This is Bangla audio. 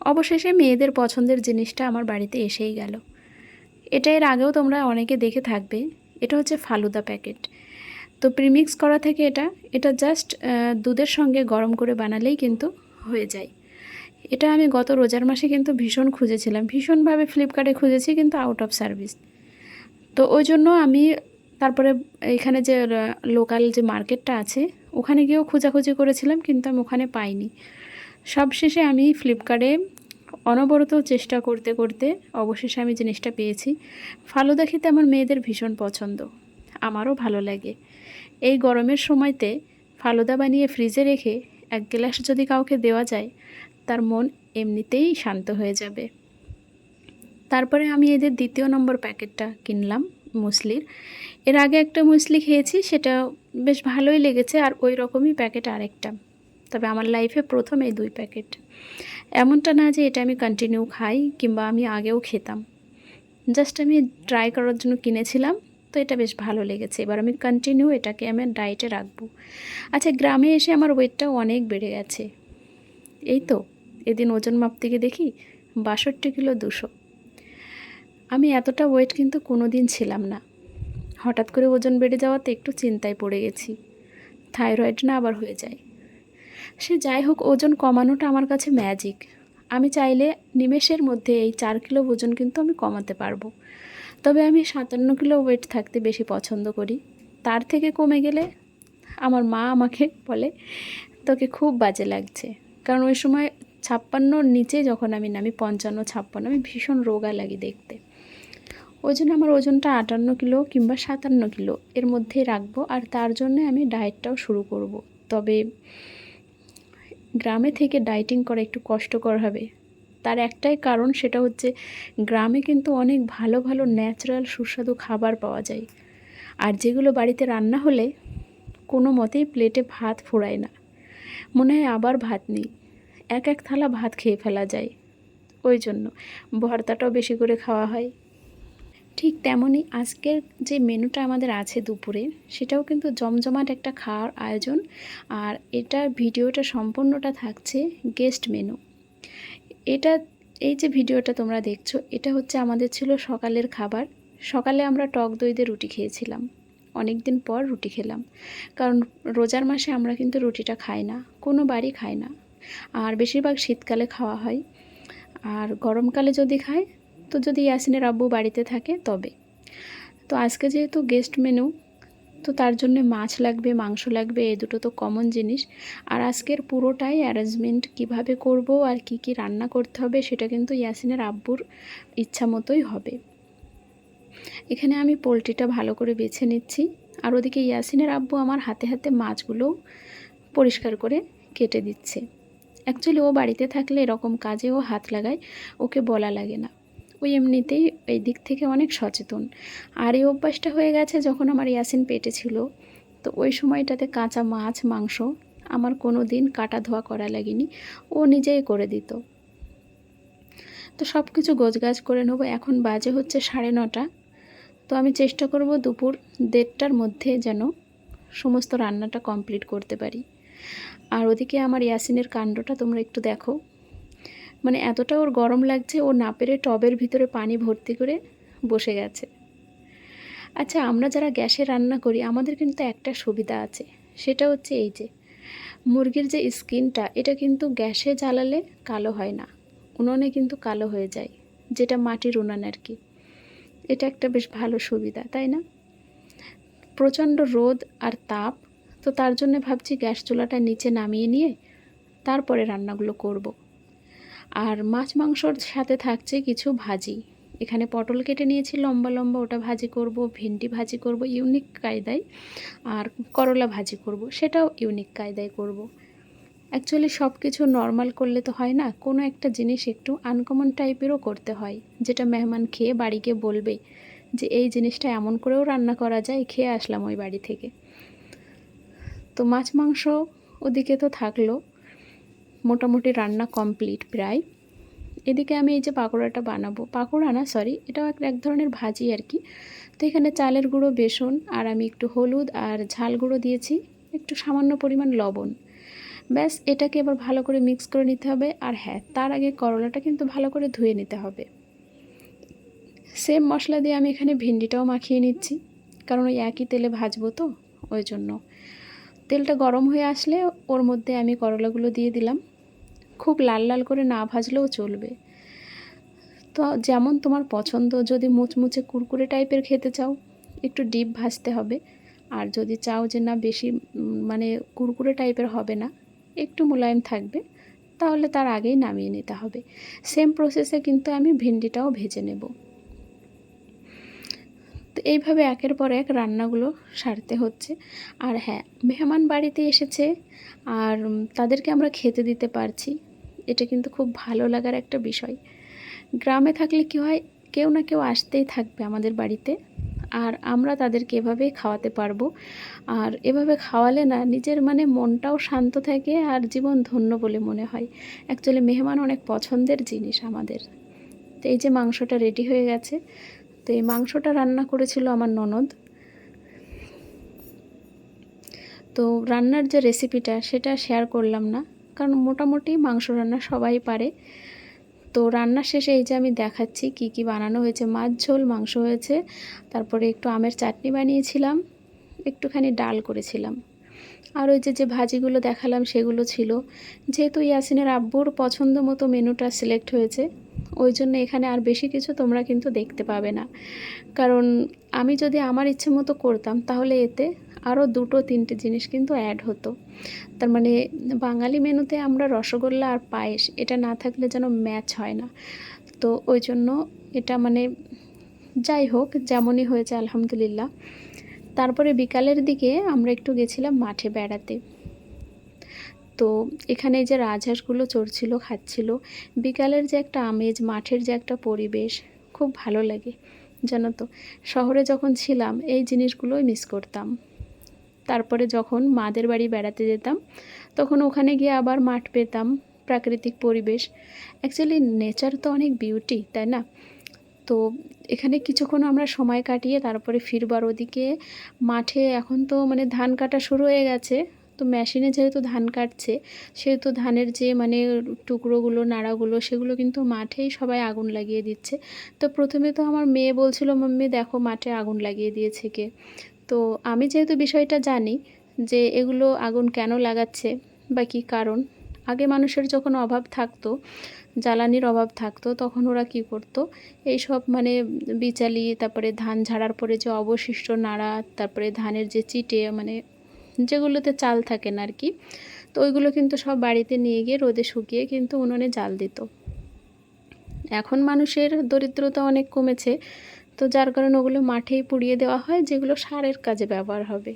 অবশেষে মেয়েদের পছন্দের জিনিসটা আমার বাড়িতে এসেই গেল। এটা এর আগেও তোমরা অনেকে দেখে থাকবে। এটা হচ্ছে ফালুদা প্যাকেট। তো প্রিমিক্স করা থেকে এটা এটা জাস্ট দুধের সঙ্গে গরম করে বানালেই কিন্তু হয়ে যায়। এটা আমি গত রোজার মাসে কিন্তু ভীষণ খুঁজেছিলাম। ভীষণভাবে ফ্লিপকার্টে খুঁজেছি কিন্তু আউট অফ সার্ভিস তো ওই জন্য আমি তারপরে এখানে যে লোকাল যে মার্কেটটা আছে, ওখানে গিয়েও খোঁজাখুঁজি করেছিলাম কিন্তু আমি ওখানে পাইনি। সবশেষে আমি ফ্লিপকার্টে অনবরত চেষ্টা করতে করতে অবশেষে আমি জিনিসটা পেয়েছি। ফালুদা খেতে আমার মেয়েদের ভীষণ পছন্দ। আমারও ভালো লাগে। এই গরমের সময়তে ফালুদা বানিয়ে ফ্রিজে রেখে এক গ্লাস যদি কাউকে দেওয়া যায়, তার মন এমনিতেই শান্ত হয়ে যাবে। তারপরে আমি এদের দ্বিতীয় নম্বর প্যাকেটটা কিনলাম, মুসলির। এর আগে একটা মুসলি খেয়েছি, সেটা বেশ ভালোই লেগেছে, আর ওই রকমই প্যাকেট আরেকটা। তবে আমার লাইফে প্রথম এই দুই প্যাকেট এমনটা না যে এটা আমি কন্টিনিউ খাই কিংবা আমি আগেও খেতাম। জাস্ট আমি ট্রাই করার জন্য কিনেছিলাম, তো এটা বেশ ভালো লেগেছে। এবার আমি কন্টিনিউ এটাকে আমি ডায়েটে রাখব। আচ্ছা গ্রামে এসে আমার ওয়েটটাও অনেক বেড়ে গেছে। এই তো, এদিন ওজন মাপ থেকে দেখি বাষট্টি কিলো দুশো। আমি এতটা ওয়েট কিন্তু কোনো দিন ছিলাম না। হঠাৎ করে ওজন বেড়ে যাওয়াতে একটু চিন্তায় পড়ে গেছি। থাইরয়েড না আবার হয়ে যায়। সে যাই হোক, ওজন কমানোটা আমার কাছে ম্যাজিক আমি চাইলে নিমেষের মধ্যে এই চার কিলো ওজন কিন্তু আমি কমাতে পারব। তবে আমি সাতান্ন কিলো ওয়েট থাকতে বেশি পছন্দ করি। তার থেকে কমে গেলে আমার মা আমাকে বলে, তোকে খুব বাজে লাগছে। কারণ ওই সময় ছাপ্পান্নর নিচে যখন আমি নামি, পঞ্চান্ন, ছাপ্পান্ন, আমি ভীষণ রোগা লাগি দেখতে। ওই জন্য আমার ওজনটা আটান্ন কিলো কিংবা সাতান্ন কিলো এর মধ্যেই রাখব আর তার জন্য আমি ডায়েটটাও শুরু করব। তবে গ্রামে থেকে ডায়েটিং করা একটু কষ্টকর হবে। তার একটাই কারণ সেটা হচ্ছে গ্রামে কিন্তু অনেক ভালো ভালো ন্যাচারাল সুস্বাদু খাবার পাওয়া যায়। আর যেগুলো বাড়িতে রান্না হলে কোনো মতেই প্লেটে ভাত ফোড়ায় না। মনে হয় আবার ভাত নেই। এক এক থালা ভাত খেয়ে ফেলা যায়। ওই জন্য ভর্তাটাও বেশি করে খাওয়া হয়। ঠিক তেমনই আজকের যে মেনুটা আমাদের আছে দুপুরে, সেটাও কিন্তু জমজমাট একটা খাওয়ার আয়োজন। আর এটার ভিডিওটা সম্পূর্ণটা থাকছে গেস্ট মেনু। এটা, এই যে ভিডিওটা তোমরা দেখছ, এটা হচ্ছে আমাদের ছিল সকালের খাবার। সকালে আমরা টক দই দিয়ে রুটি খেয়েছিলাম। অনেক দিন পর রুটি খেলাম। কারণ রোজার মাসে আমরা কিন্তু রুটিটা খাই না, কোনো বাড়ি খায় না। আর বেশিরভাগ শীতকালে খাওয়া হয়। আর গরমকালে যদি খায় তো যদি ইয়াসিনের আব্বু বাড়িতে থাকে, তবে। তো আজকে যেহেতু গেস্ট মেনু তো তার জন্য মাছ লাগবে, মাংস লাগবে এই দুটো তো কমন জিনিস। আর আজকের পুরোটাই অ্যারেঞ্জমেন্ট কীভাবে করব আর কি কি রান্না করতে হবে, সেটা কিন্তু ইয়াসিনের আব্বুর ইচ্ছা মতোই হবে। এখানে আমি পোলট্রিটা ভালো করে বেছে নিচ্ছি। আর ওদিকে ইয়াসিনের আব্বু আমার হাতে হাতে মাছগুলো পরিষ্কার করে কেটে দিচ্ছে। অ্যাকচুয়ালি ও বাড়িতে থাকলে এরকম কাজে ও হাত লাগায়, ওকে বলা লাগে না। ওই এমনিতেই এই দিক থেকে অনেক সচেতন। আর এই অভ্যাসটা হয়ে গেছে যখন আমার ইয়াসিন পেটে ছিল। তো ওই সময়টাতে কাঁচা মাছ, মাংস আমার কোনো দিন কাটা ধোয়া করা লাগেনি। ও নিজেই করে দিত। তো সব কিছু গোছগাছ করে নেব। এখন বাজে হচ্ছে সাড়ে নটা। তো আমি চেষ্টা করব দুপুর দেড়টার মধ্যে যেন সমস্ত রান্নাটা কমপ্লিট করতে পারি। আর ওদিকে আমার ইয়াসিনের কাণ্ডটা তোমরা একটু দেখো। মানে এতটা ওর গরম লাগছে, ও না পেরে টবের ভিতরে পানি ভর্তি করে বসে গেছে। আচ্ছা আমরা যারা গ্যাসে রান্না করি, আমাদের কিন্তু একটা সুবিধা আছে। সেটা হচ্ছে এই যে, মুরগির যে স্কিনটা, এটা কিন্তু গ্যাসে জ্বালালে কালো হয় না। উনুনে কিন্তু কালো হয়ে যায়, যেটা মাটির উনান আর কি। এটা একটা বেশ ভালো সুবিধা, তাই না? প্রচণ্ড রোদ আর তাপ, তো তার জন্য ভাবছি গ্যাস চুলাটা নিচে নামিয়ে নিয়ে তারপরে রান্নাগুলো করব। আর মাছ মাংসর সাথে থাকছে কিছু ভাজি এখানে পটল কেটে নিয়েছি, লম্বা লম্বা ওটা ভাজি করব, ভেন্ডি ভাজি করব ইউনিক কায়দায়, আর করলা ভাজি করব, সেটাও ইউনিক কায়দায় করব। অ্যাকচুয়ালি সব কিছু নর্মাল করলে তো হয় না, কোনো একটা জিনিস একটু আনকমন টাইপেরও করতে হয়, যেটা মেহমান খেয়ে বাড়িকে বলবে যে এই জিনিসটা এমন করেও রান্না করা যায়, খেয়ে আসলাম ওই বাড়ি থেকে তো মাছ মাংস ওদিকে তো থাকল মোটামুটি রান্না কমপ্লিট প্রায়। এদিকে আমি এই যে পাকোড়াটা বানাবো। পাকোড়া না সরি এটাও এক এক ধরনের ভাজি আর কি। তো এখানে চালের গুঁড়ো, বেসন, আর আমি একটু হলুদ আর ঝাল গুঁড়ো দিয়েছি। একটু সামান্য পরিমাণ লবণ। ব্যাস, এটাকে এবার ভালো করে মিক্স করে নিতে হবে। আর হ্যাঁ তার আগে করলাটা কিন্তু ভালো করে ধুয়ে নিতে হবে। সেম মশলা দিয়ে আমি এখানে ভিন্ডিটাও মাখিয়ে নিচ্ছি। কারণ ওই একই তেলে ভাজবো তো, ওই জন্য। তেলটা গরম হয়ে আসলে ওর মধ্যে আমি করলাগুলো দিয়ে দিলাম। খুব লাল লাল করে না ভাজলেও চলবে। তো যেমন তোমার পছন্দ, যদি মুচমুচে কুরকুরে টাইপের খেতে চাও, একটু ডিপ ভাজতে হবে। আর যদি চাও যে না বেশি মানে কুরকুরে টাইপের হবে না, একটু মোলায়েম থাকবে, তাহলে তার আগেই নামিয়ে নিতে হবে। সেম প্রসেসে কিন্তু আমি ভিন্ডিটাও ভেজে নেব। তো এইভাবে একের পর এক রান্নাগুলো সারতে হচ্ছে। আর হ্যাঁ মেহমান বাড়িতে এসেছে আর তাদেরকে আমরা খেতে দিতে পারছি। এটা কিন্তু খুব ভালো লাগার একটা বিষয়। গ্রামে থাকলে কী হয়, কেউ না কেউ আসতেই থাকবে আমাদের বাড়িতে। আর আমরা তাদেরকে এভাবেই খাওয়াতে পারব। আর এভাবে খাওয়ালে না নিজের মানে মনটাও শান্ত থাকে আর জীবন ধন্য বলে মনে হয়। অ্যাকচুয়ালি মেহমান অনেক পছন্দের জিনিস আমাদের। তো এই যে মাংসটা রেডি হয়ে গেছে তো এই মাংসটা রান্না করেছিল আমার ননদ। তো রান্নার যে রেসিপিটা সেটা শেয়ার করলাম না, কারণ মোটামুটি মাংস রান্না সবাই পারে। তো রান্না শেষে এই যে আমি দেখাচ্ছি কি কি বানানো হয়েছে। মাছ, ঝোল, মাংস হয়েছে। তারপরে একটু আমের চাটনি বানিয়েছিলাম, একটুখানি ডাল করেছিলাম। আর ওই যে যে ভাজিগুলো দেখালাম সেগুলো ছিল। যেহেতু ইয়াসিনের আব্বুর পছন্দ মতো মেনুটা সিলেক্ট হয়েছে ওই জন্য এখানে আর বেশি কিছু তোমরা কিন্তু দেখতে পাবে না। কারণ আমি যদি আমার ইচ্ছে মতো করতাম, তাহলে এতে আরও দুটো তিনটে জিনিস কিন্তু অ্যাড হতো। তার মানে বাঙালি মেনুতে আমরা রসগোল্লা আর পায়েস, এটা না থাকলে যেন ম্যাচ হয় না। তো ওই জন্য এটা মানে যাই হোক, যেমনই হয়েছে আলহামদুলিল্লাহ। তারপরে বিকালের দিকে আমরা একটু গেছিলাম মাঠে বেড়াতে। তো এখানে যে রাজহাঁসগুলো চড়ছিল, খাচ্ছিল, বিকালের যে একটা আমেজ, মাঠের যে একটা পরিবেশ, খুব ভালো লাগে, জানো তো। শহরে যখন ছিলাম, এই জিনিসগুলোই মিস করতাম। তারপরে যখন মাদের বাড়ি বেড়াতে যেতাম, তখন ওখানে গিয়ে আবার মাঠ পেতাম, প্রাকৃতিক পরিবেশ। অ্যাকচুয়ালি নেচার তো অনেক বিউটি তাই না? তো এখানে কিছুক্ষণ আমরা সময় কাটিয়ে তারপরে ফিরবার ওদিকে মাঠে এখন তো মানে ধান কাটা শুরু হয়ে গেছে তো মেশিনে যেহেতু ধান কাটছে, সেহেতু ধানের যে মানে টুকরোগুলো, নাড়াগুলো, সেগুলো কিন্তু মাঠেই সবাই আগুন লাগিয়ে দিচ্ছে। তো প্রথমে তো আমার মেয়ে বলছিল, মাম্মি, দেখো মাঠে আগুন লাগিয়ে দিয়েছে কে? তো আমি যেহেতু বিষয়টা জানি যে এগুলো আগুন কেন লাগাচ্ছে বা কী কারণ, আগে মানুষের যখন অভাব থাকতো, জ্বালানির অভাব থাকতো, তখন ওরা কি করতো? এই সব মানে বিচালি, তারপরে ধান ঝাড়ার পরে যে অবশিষ্ট নাড়া, তারপরে ধানের যে চিটে মানে যেগুলোতে চাল থাকে না আর কি তো ওইগুলো কিন্তু সব বাড়িতে নিয়ে গিয়ে রোদে শুকিয়ে কিন্তু উনুনে জাল দিত। এখন মানুষের দরিদ্রতা অনেক কমেছে, তো যার কারণে ওগুলো মাঠেই পুড়িয়ে দেওয়া হয়, যেগুলো সারের কাজে ব্যবহার হবে।